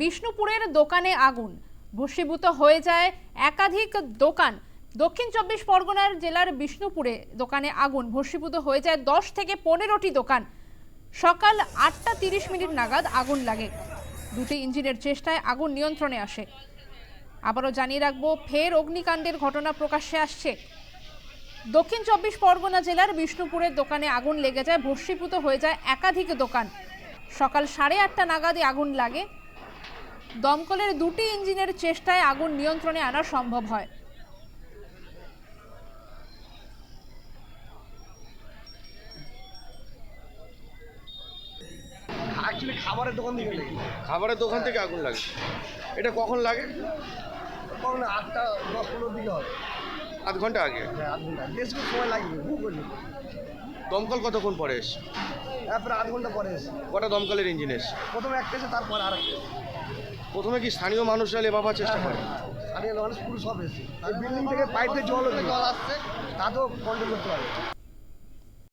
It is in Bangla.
বিষ্ণুপুরের দোকানে আগুন। ভস্মীভূত হয়ে যায় একাধিক দোকান। দক্ষিণ চব্বিশ পরগনার জেলার বিষ্ণুপুরে দোকানে আগুন। ভস্মীভূত হয়ে যায় দশ থেকে পনেরোটি দোকান। সকাল আটটা তিরিশ মিনিট নাগাদ আগুন লাগে। দুটি ইঞ্জিনের চেষ্টায় আগুন নিয়ন্ত্রণে আসে। আবারও জানিয়ে রাখব, ফের অগ্নিকাণ্ডের ঘটনা প্রকাশ্যে আসছে। দক্ষিণ চব্বিশ পরগনা জেলার বিষ্ণুপুরের দোকানে আগুন লেগে যায়, ভস্মীভূত হয়ে যায় একাধিক দোকান। সকাল সাড়ে আটটা নাগাদই আগুন লাগে। দমকলের দুটি ইঞ্জিনের চেষ্টায় আগুন নিয়ন্ত্রণে আনা সম্ভব হয়। অ্যাকচুয়ালি খাবারের দোকান থেকে লেগে খাবারের দোকান থেকে আগুন লাগে। এটা কখন লাগে? কখন? আটটা দশ পনেরো দিকে হবে আধ ঘণ্টা আগে। হ্যাঁ আধ ঘণ্টা। বেশ কিছু সময় লাগবে দমকল কতক্ষণ পরে এসে তারপরে আধ ঘণ্টা পরে এসে কটা দমকলের ইঞ্জিন এসছে? প্রথমে একটা এসে তারপর আর একটা প্রথমে কি স্থানীয় মানুষরা লেবাবার চেষ্টা করে? স্থানীয় মানুষ পুরো সব এসে বিল্ডিং থেকে পাইপে জল জল আসছে তাতেও কন্ট্রোল করতে পারে।